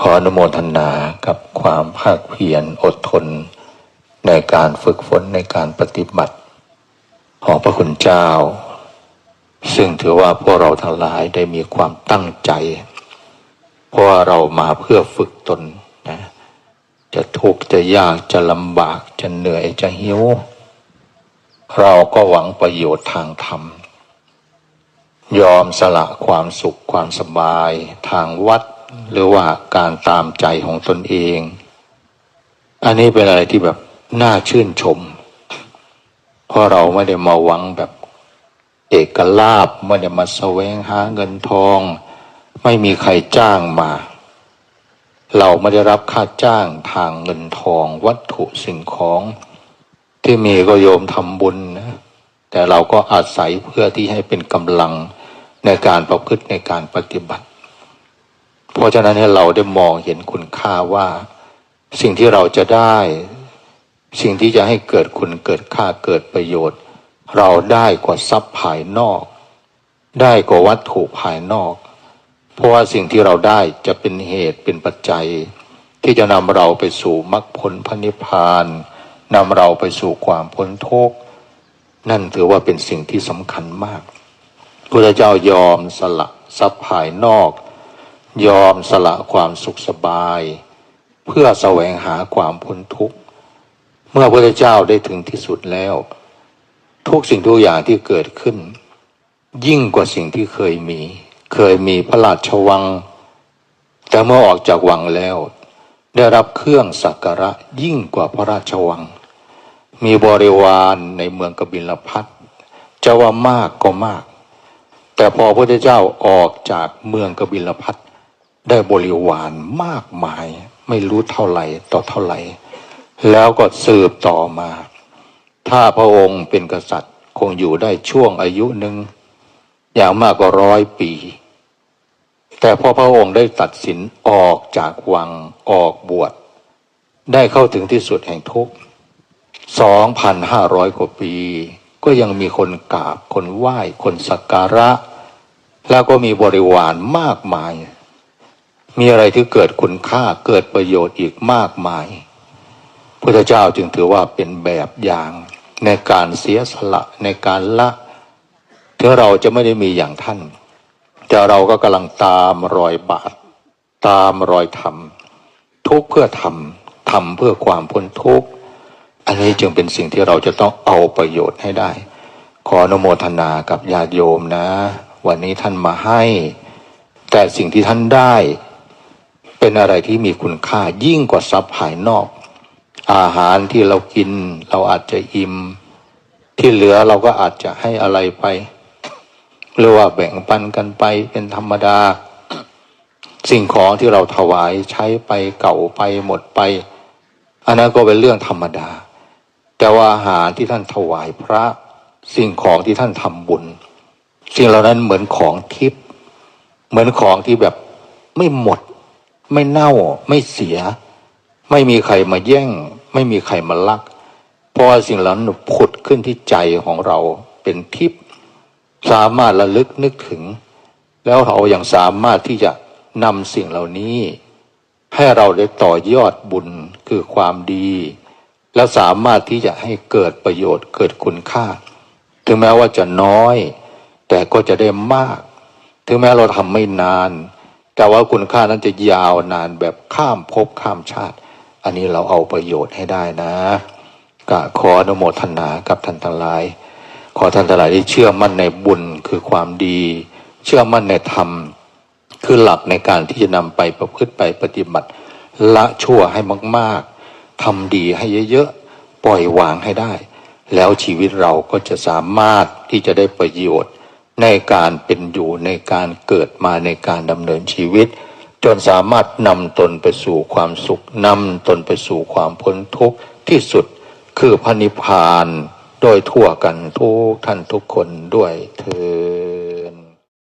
ขออนุโมทนากับความภาคเพียรอดทน ในการฝึกฝนในการปฏิบัติ ของพระคุณเจ้า ซึ่งถือว่าพวกเราทั้งหลายได้มีความตั้งใจ เพราะว่าเรามาเพื่อฝึกตนนะจะทุกข์จะยากจะลำบากจะเหนื่อยจะหิว เราก็หวังประโยชน์ทางธรรม ยอมสละความสุขความสบายทางวัด หรือว่าการตามใจของตนเอง อันนี้เป็นอะไรที่แบบน่าชื่นชม เพราะเราไม่ได้มาหวังแบบเอกลาบไม่ได้มาแสวงหาเงินทอง ไม่มีใครจ้างมา เราไม่ได้รับค่าจ้างทางเงินทองวัตถุสิ่งของที่มีก็โยมทำบุญนะแต่เราก็อาศัยเพื่อที่ให้เป็นกำลังในการประพฤติในการปฏิบัติ เพราะฉะนั้นให้เราได้มองเห็นคุณค่าว่า สิ่งที่เราจะได้ สิ่งที่จะให้เกิดคุณเกิดค่าเกิดประโยชน์ เราได้กว่าทรัพย์ภายนอก ได้กว่าวัตถุภายนอก เพราะว่าสิ่งที่เราได้จะเป็นเหตุเป็นปัจจัย ที่จะนำเราไปสู่มรรคผลพระนิพพานนำเราไปสู่ความพ้นทุกข์นั่นถือว่าเป็นสิ่งที่สำคัญมากพระเจ้ายอมสละทรัพย์ภายนอก ยอมสละความสุขสบาย เพื่อแสวงหาความพ้นทุกข์ เมื่อพระเจ้าได้ถึงที่สุดแล้ว ทุกสิ่งทุกอย่างที่เกิดขึ้น ยิ่งกว่าสิ่งที่เคยมี เคยมีพระราชวัง แต่เมื่อออกจากวังแล้ว ได้รับเครื่องสักการะยิ่งกว่าพระราชวัง มีบริวารในเมืองกบิลพัทจะว่ามากก็มาก แต่พอพระเจ้าออกจากเมืองกบิลพัท ได้บริวารมากมาย ไม่รู้เท่าไหร่ต่อเท่าไหร่ แล้วก็สืบต่อมา ถ้าพระองค์เป็นกษัตริย์คงอยู่ได้ช่วงอายุหนึ่งอย่างมากก็ร้อยปี แต่พอพระองค์ได้ตัดสินออกจากวังออกบวช ได้เข้าถึงที่สุดแห่งทุกข์สองพันห้าร้อยกว่าปี ก็ยังมีคนกราบคนไหว้ คนสักการะ แล้วก็มีบริวารมากมาย มีอะไรที่เกิดคุณค่าเกิดประโยชน์อีกมากมายพระเจ้าจึงถือว่าเป็นแบบอย่างในการเสียสละในการละถึงเราจะไม่ได้มีอย่างท่าน แต่เราก็กำลังตามรอยบาท ตามรอยธรรม ทุกข์เพื่อทำทำเพื่อความพ้นทุกข์อันนี้จึงเป็นสิ่งที่เราจะต้องเอาประโยชน์ให้ได้ ขออนุโมทนากับญาติโยมนะ วันนี้ท่านมาให้ แต่สิ่งที่ท่านได้ เป็นอะไรที่มีคุณค่ายิ่งกว่าทรัพย์ภายนอก อาหารที่เรากิน เราอาจจะอิ่มที่เหลือเราก็อาจจะให้อะไรไป หรือว่าแบ่งปันกันไปเป็นธรรมดา สิ่งของที่เราถวายใช้ไปเก่าไปหมดไป อันนั้นก็เป็นเรื่องธรรมดา แต่ว่าอาหารที่ท่านถวายพระสิ่งของที่ท่านทำบุญ สิ่งเหล่านั้นเหมือนของทิพย์เหมือนของที่แบบไม่หมด ไม่เน่าไม่เสีย ไม่มีใครมาแย่ง ไม่มีใครมาลัก เพราะว่าสิ่งเหล่านั้นผุดขึ้นที่ใจของเราเป็นทิพย์สามารถระลึกนึกถึง แล้วเราอย่างสามารถที่จะนำสิ่งเหล่านี้ ให้เราได้ต่อยอดบุญคือความดี และสามารถที่จะให้เกิดประโยชน์เกิดคุณค่า ถึงแม้ว่าจะน้อย แต่ก็จะได้มาก ถึงแม้เราทำไม่นาน แต่ว่าคุณค่านั้นจะยาวนานแบบข้ามภพข้ามชาติ อันนี้เราเอาประโยชน์ให้ได้นะกะขออนุโมทนากับท่านทั้งหลาย ขอท่านทั้งหลายที่เชื่อมั่นในบุญคือความดี เชื่อมั่นในธรรม คือหลักในการที่จะนำไปประพฤติไปปฏิบัติ ละชั่วให้มาก ๆทำดีให้เยอะๆปล่อยวางให้ได้ แล้วชีวิตเราก็จะสามารถที่จะได้ประโยชน์ ในการเป็นอยู่ในการเกิดมาในการดำเนินชีวิต จนสามารถนำตนไปสู่ความสุขนำตนไปสู่ความพ้นทุกข์ที่สุดคือพระนิพพานโดยทั่วกันทุกท่านทุกคนด้วยเธอ